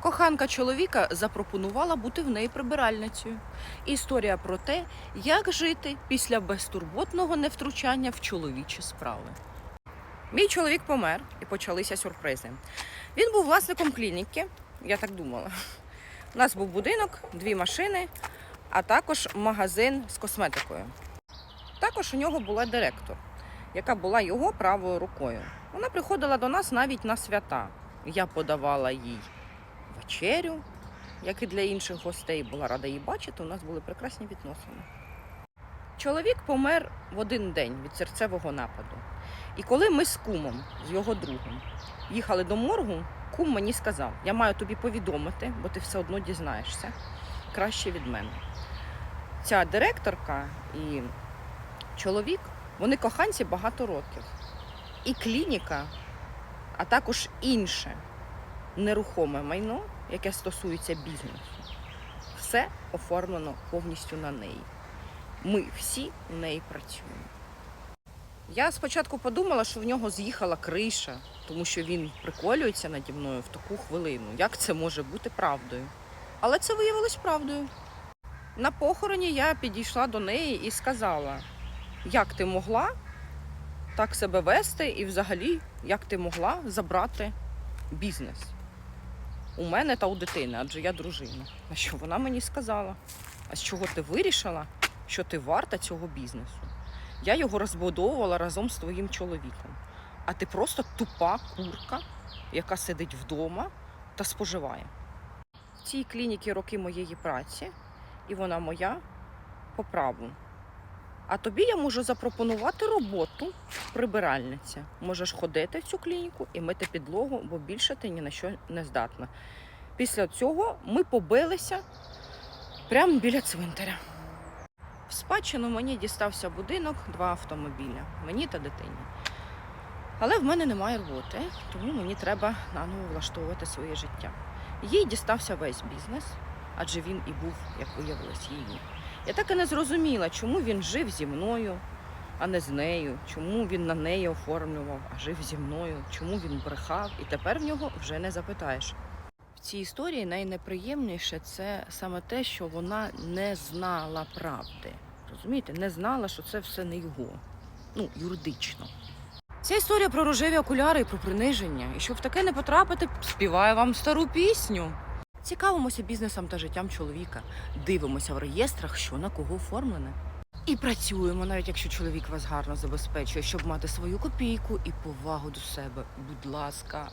Коханка чоловіка запропонувала бути в неї прибиральницею. Історія про те, як жити після безтурботного невтручання в чоловічі справи. Мій чоловік помер і почалися сюрпризи. Він був власником клініки, я так думала. У нас був будинок, дві машини, а також магазин з косметикою. Також у нього була директор, яка була його правою рукою. Вона приходила до нас навіть на свята. Я подавала їй вечерю, як і для інших гостей, була рада її бачити. У нас були прекрасні відносини. Чоловік помер в один день від серцевого нападу. І коли ми з кумом, з його другом, їхали до моргу, кум мені сказав: я маю тобі повідомити, бо ти все одно дізнаєшся краще від мене. Ця директорка і чоловік, вони коханці багато років. І клініка, а також інше нерухоме майно, яке стосується бізнесу, все оформлено повністю на неї. Ми всі в неї працюємо. Я спочатку подумала, що в нього з'їхала криша, тому що він приколюється наді мною в таку хвилину. Як це може бути правдою? Але це виявилось правдою. На похороні я підійшла до неї і сказала, як ти могла так себе вести, і взагалі, як ти могла забрати бізнес у мене та у дитини, адже я дружина. На що вона мені сказала? А з чого ти вирішила, що ти варта цього бізнесу? Я його розбудовувала разом з твоїм чоловіком. А ти просто тупа курка, яка сидить вдома та споживає. В цій клініці роки моєї праці, і вона моя по праву. А тобі я можу запропонувати роботу прибиральниця. Можеш ходити в цю клініку і мити підлогу, бо більше ти ні на що не здатна. Після цього ми побилися прямо біля цвинтаря. В спадщину мені дістався будинок, два автомобіля, мені та дитині. Але в мене немає роботи, тому мені треба наново влаштовувати своє життя. Їй дістався весь бізнес, адже він і був, як виявилось, її. Я так і не зрозуміла, чому він жив зі мною, а не з нею, чому він на неї оформлював, а жив зі мною, чому він брехав, і тепер в нього вже не запитаєш. В цій історії найнеприємніше це саме те, що вона не знала правди. Розумієте, не знала, що це все не його. Ну, юридично. Ця історія про рожеві окуляри і про приниження. І щоб в таке не потрапити, співаю вам стару пісню. Цікавимося бізнесом та життям чоловіка. Дивимося в реєстрах, що на кого оформлене. І працюємо, навіть якщо чоловік вас гарно забезпечує, щоб мати свою копійку і повагу до себе. Будь ласка,